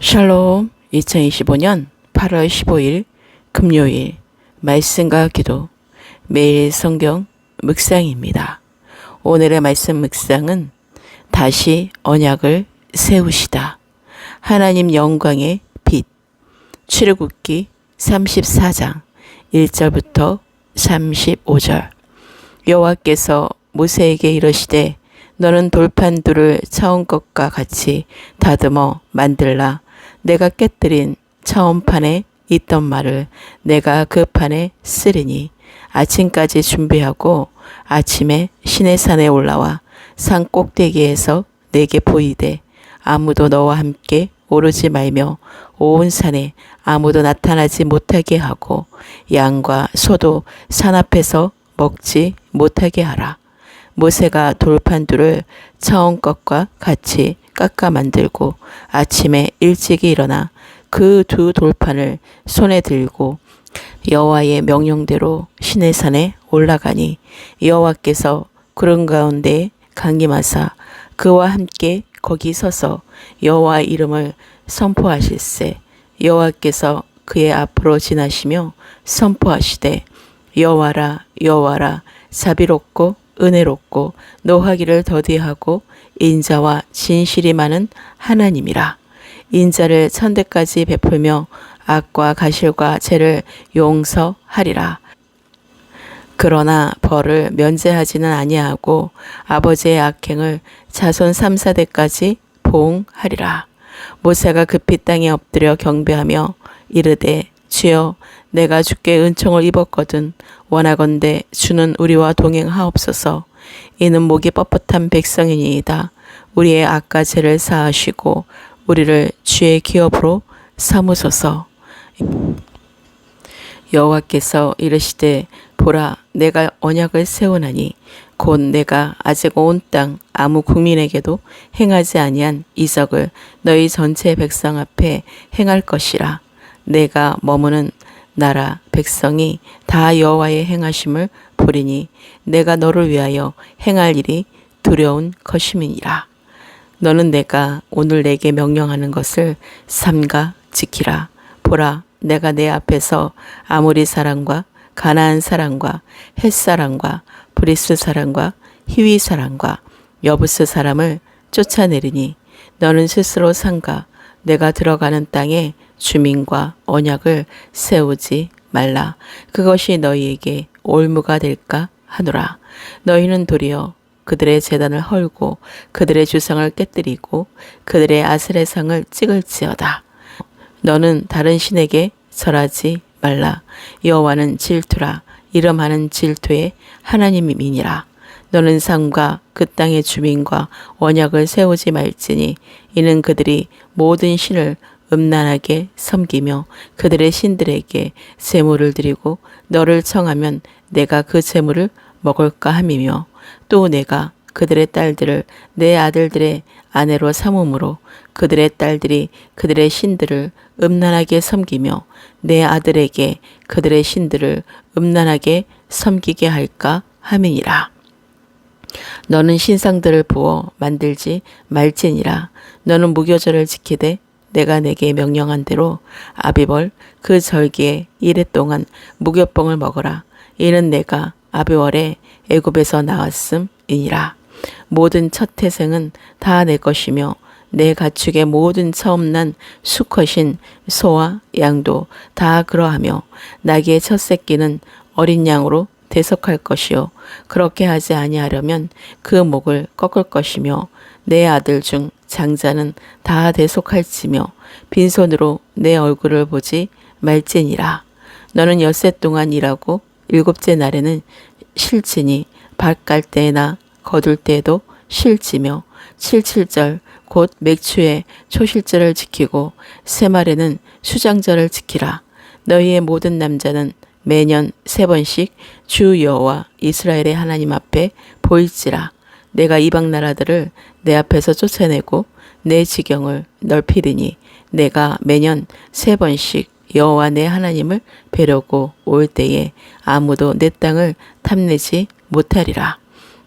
샬롬. 2025년 8월 15일 금요일 말씀과 기도. 매일 성경 묵상입니다. 오늘의 말씀 묵상은 다시 언약을 세우시다. 하나님 영광의 빛. 출애굽기 34장 1절부터 35절. 여호와께서 모세에게 이르시되 너는 돌판두를 차온 것과 같이 다듬어 만들라 내가 깨뜨린 차원판에 있던 말을 내가 그 판에 쓰리니 아침까지 준비하고 아침에 시내산에 올라와 산 꼭대기에서 내게 보이되 아무도 너와 함께 오르지 말며 온 산에 아무도 나타나지 못하게 하고 양과 소도 산 앞에서 먹지 못하게 하라. 모세가 돌판두를 차온 것과 같이 깎아 만들고 아침에 일찍이 일어나 그 두 돌판을 손에 들고 여호와의 명령대로 시내 산에 올라가니 여호와께서 구름 가운데 강림하사 그와 함께 거기 서서 여호와 이름을 선포하실세. 여호와께서 그의 앞으로 지나시며 선포하시되 여호와라 여호와라 자비롭고 은혜롭고 노하기를 더디하고 인자와 진실이 많은 하나님이라. 인자를 천대까지 베풀며 악과 가실과 죄를 용서하리라. 그러나 벌을 면제하지는 아니하고 아버지의 악행을 자손 3, 4대까지 보응하리라. 모세가 급히 땅에 엎드려 경배하며 이르되 주여 내가 주께 은총을 입었거든 원하건대 주는 우리와 동행하옵소서. 이는 목이 뻣뻣한 백성이니이다. 우리의 악과 죄를 사하시고 우리를 주의 기업으로 삼으소서. 여호와께서 이르시되 보라 내가 언약을 세우나니 곧 내가 아직 온 땅 아무 국민에게도 행하지 아니한 이적을 너희 전체 백성 앞에 행할 것이라 내가 머무는 나라 백성이 다 여호와의 행하심을 보리니 내가 너를 위하여 행할 일이 두려운 것임이니라. 너는 내가 오늘 내게 명령하는 것을 삼가 지키라. 보라, 내가 내 앞에서 아무리 사람과 가나안 사람과 헷 사람과 브리스 사람과 히위 사람과 여부스 사람을 쫓아내리니 너는 스스로 상가 내가 들어가는 땅에 주민과 언약을 세우지 말라. 그것이 너희에게 올무가 될까 하노라. 너희는 도리어 그들의 재단을 헐고 그들의 주상을 깨뜨리고 그들의 아스레상을 찍을지어다. 너는 다른 신에게 절하지 말라. 여호와는 질투라. 이름하는 질투의 하나님이니라. 너는 상과 그 땅의 주민과 언약을 세우지 말지니 이는 그들이 모든 신을 음란하게 섬기며 그들의 신들에게 제물을 드리고 너를 청하면 내가 그 제물을 먹을까 함이며 또 내가 그들의 딸들을 내 아들들의 아내로 삼음으로 그들의 딸들이 그들의 신들을 음란하게 섬기며 내 아들에게 그들의 신들을 음란하게 섬기게 할까 함이니라. 너는 신상들을 부어 만들지 말지니라. 너는 무교절을 지키되 내가 내게 명령한 대로 아비벌 그 절기에 이래 동안 무교병을 먹어라. 이는 내가 아비월에 애굽에서 나왔음이니라. 모든 첫 태생은 다 내 것이며 내 가축의 모든 처음 난 수컷인 소와 양도 다 그러하며 나귀의 첫 새끼는 어린 양으로 대속할 것이요 그렇게 하지 아니하려면 그 목을 꺾을 것이며 내 아들 중 장자는 다 대속할지며 빈손으로 내 얼굴을 보지 말지니라. 너는 엿새 동안 일하고 일곱째 날에는 실지니 밭갈 때나 거둘 때도 실지며 칠칠절 곧 맥추의 초실절을 지키고 새말에는 수장절을 지키라. 너희의 모든 남자는 매년 세 번씩 주 여호와 이스라엘의 하나님 앞에 보일지라. 내가 이방 나라들을 내 앞에서 쫓아내고 내 지경을 넓히리니 내가 매년 세 번씩 여호와 내 하나님을 뵈려고 올 때에 아무도 내 땅을 탐내지 못하리라.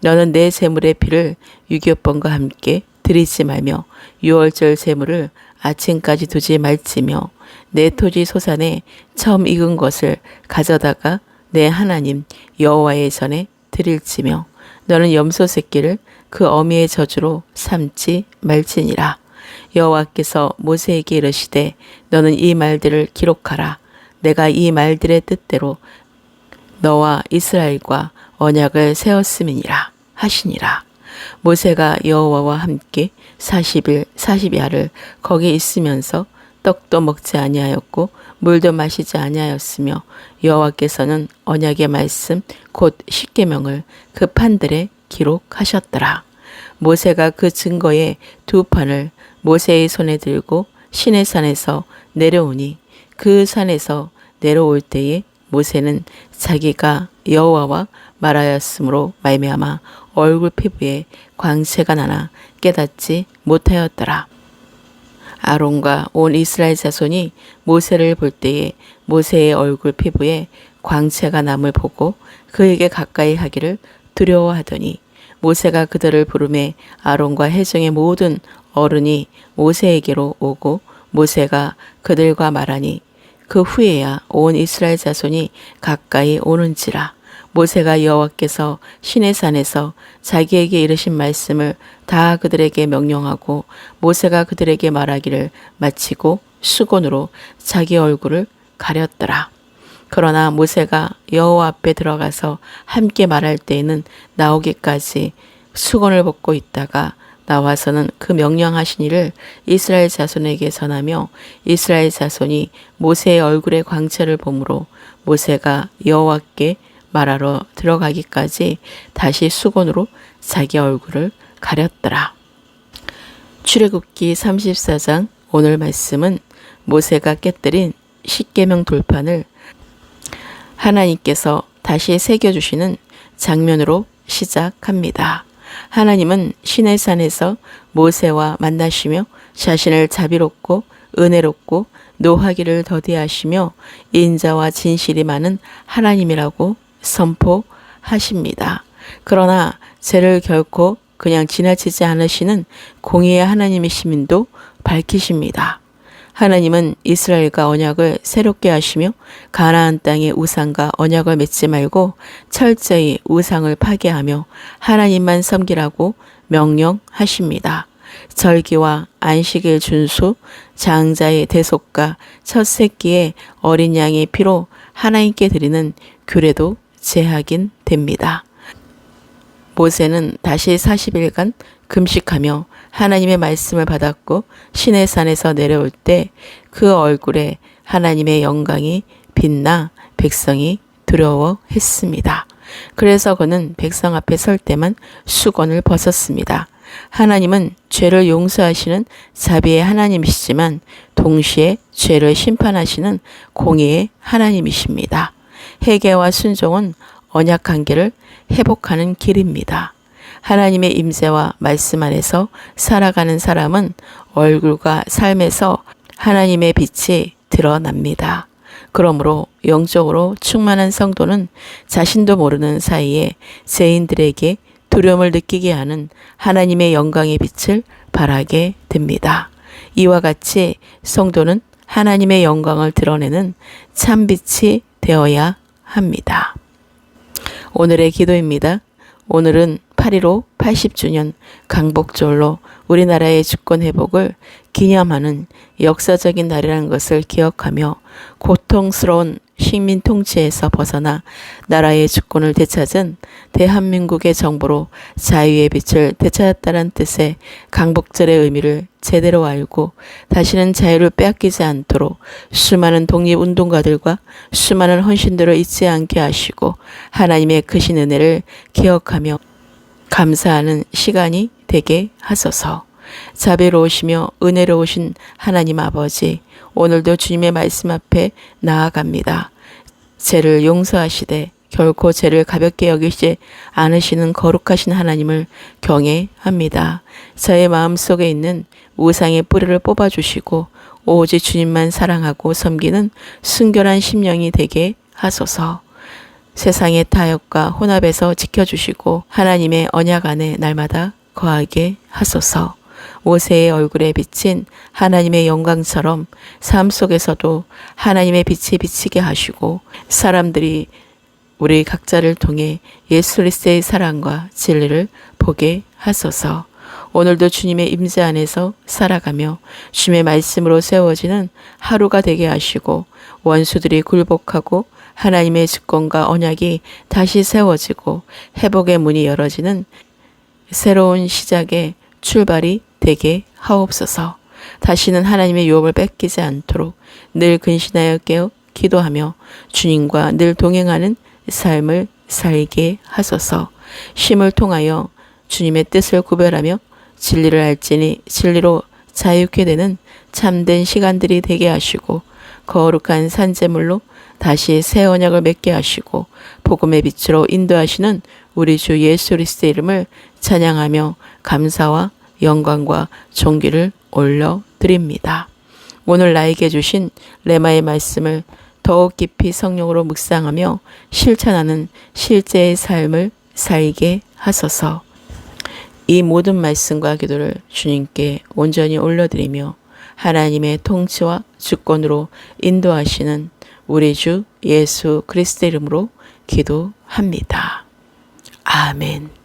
너는 내 재물의 피를 유교번과 함께 드리지 말며 유월절 재물을 아침까지 두지 말지며 내 토지 소산에 처음 익은 것을 가져다가 내 하나님 여호와의 전에 드릴지며 너는 염소 새끼를 그 어미의 저주로 삼지 말지니라. 여호와께서 모세에게 이르시되 너는 이 말들을 기록하라. 내가 이 말들의 뜻대로 너와 이스라엘과 언약을 세웠음이니라 하시니라. 모세가 여호와와 함께 40일 40야를 거기 있으면서 떡도 먹지 아니하였고 물도 마시지 아니하였으며 여호와께서는 언약의 말씀 곧 십계명을 그 판들에 기록하셨더라. 모세가 그 증거의 두 판을 모세의 손에 들고 시내 산에서 내려오니 그 산에서 내려올 때에 모세는 자기가 여호와와 말하였으므로 말미암아 얼굴 피부에 광채가 나나 깨닫지 못하였더라. 아론과 온 이스라엘 자손이 모세를 볼 때에 모세의 얼굴 피부에 광채가 남을 보고 그에게 가까이 하기를 두려워하더니 모세가 그들을 부름에 아론과 해중의 모든 어른이 모세에게로 오고 모세가 그들과 말하니 그 후에야 온 이스라엘 자손이 가까이 오는지라 모세가 여호와께서 시내 산에서 자기에게 이르신 말씀을 다 그들에게 명령하고 모세가 그들에게 말하기를 마치고 수건으로 자기 얼굴을 가렸더라. 그러나 모세가 여호와 앞에 들어가서 함께 말할 때에는 나오기까지 수건을 벗고 있다가 나와서는 그 명령하신 일을 이스라엘 자손에게 전하며 이스라엘 자손이 모세의 얼굴의 광채를 보므로 모세가 여호와께 말하러 들어가기까지 다시 수건으로 자기 얼굴을 가렸더라. 출애굽기 34장 오늘 말씀은 모세가 깨뜨린 십계명 돌판을 하나님께서 다시 새겨 주시는 장면으로 시작합니다. 하나님은 시내산에서 모세와 만나시며 자신을 자비롭고 은혜롭고 노하기를 더디하시며 인자와 진실이 많은 하나님이라고 선포하십니다. 그러나 죄를 결코 그냥 지나치지 않으시는 공의의 하나님의 시민도 밝히십니다. 하나님은 이스라엘과 언약을 새롭게 하시며 가나안 땅의 우상과 언약을 맺지 말고 철저히 우상을 파괴하며 하나님만 섬기라고 명령하십니다. 절기와 안식일 준수, 장자의 대속과 첫 새끼의 어린 양의 피로 하나님께 드리는 규례도 제하긴 됩니다. 모세는 다시 40일간 금식하며 하나님의 말씀을 받았고 신의 산에서 내려올 때 그 얼굴에 하나님의 영광이 빛나 백성이 두려워했습니다. 그래서 그는 백성 앞에 설 때만 수건을 벗었습니다. 하나님은 죄를 용서하시는 자비의 하나님이시지만 동시에 죄를 심판하시는 공의의 하나님이십니다. 회개와 순종은 언약 관계를 회복하는 길입니다. 하나님의 임재와 말씀 안에서 살아가는 사람은 얼굴과 삶에서 하나님의 빛이 드러납니다. 그러므로 영적으로 충만한 성도는 자신도 모르는 사이에 죄인들에게 두려움을 느끼게 하는 하나님의 영광의 빛을 발하게 됩니다. 이와 같이 성도는 하나님의 영광을 드러내는 참빛이 되어야 합니다. 오늘의 기도입니다. 오늘은 8.15 80주년 강복절로 우리나라의 주권 회복을 기념하는 역사적인 날이라는 것을 기억하며 고통스러운 식민 통치에서 벗어나 나라의 주권을 되찾은 대한민국의 정부로 자유의 빛을 되찾았다는 뜻의 강복절의 의미를 제대로 알고 다시는 자유를 빼앗기지 않도록 수많은 독립운동가들과 수많은 헌신들을 잊지 않게 하시고 하나님의 크신 은혜를 기억하며 감사하는 시간이 되게 하소서. 자비로우시며 은혜로우신 하나님 아버지, 오늘도 주님의 말씀 앞에 나아갑니다. 죄를 용서하시되 결코 죄를 가볍게 여기지 않으시는 거룩하신 하나님을 경외합니다. 저의 마음 속에 있는 우상의 뿌리를 뽑아주시고 오직 주님만 사랑하고 섬기는 순결한 심령이 되게 하소서. 세상의 타협과 혼합에서 지켜주시고 하나님의 언약 안에 날마다 거하게 하소서. 모세의 얼굴에 비친 하나님의 영광처럼 삶 속에서도 하나님의 빛이 비치게 하시고 사람들이 우리 각자를 통해 예수 그리스도의 사랑과 진리를 보게 하소서. 오늘도 주님의 임재 안에서 살아가며 주님의 말씀으로 세워지는 하루가 되게 하시고 원수들이 굴복하고 하나님의 주권과 언약이 다시 세워지고 회복의 문이 열어지는 새로운 시작의 출발이 되게 하옵소서. 다시는 하나님의 유업을 뺏기지 않도록 늘 근신하여 깨어 기도하며 주님과 늘 동행하는 삶을 살게 하소서. 쉼을 통하여 주님의 뜻을 구별하며 진리를 알지니 진리로 자유케 되는 참된 시간들이 되게 하시고 거룩한 산재물로 다시 새 언약을 맺게 하시고 복음의 빛으로 인도하시는 우리 주 예수 그리스도의 이름을 찬양하며 감사와 영광과 존귀를 올려 드립니다. 오늘 나에게 주신 레마의 말씀을 더욱 깊이 성령으로 묵상하며 실천하는 실제의 삶을 살게 하소서. 이 모든 말씀과 기도를 주님께 온전히 올려드리며 하나님의 통치와 주권으로 인도하시는 우리 주 예수 그리스도 이름으로 기도합니다. 아멘.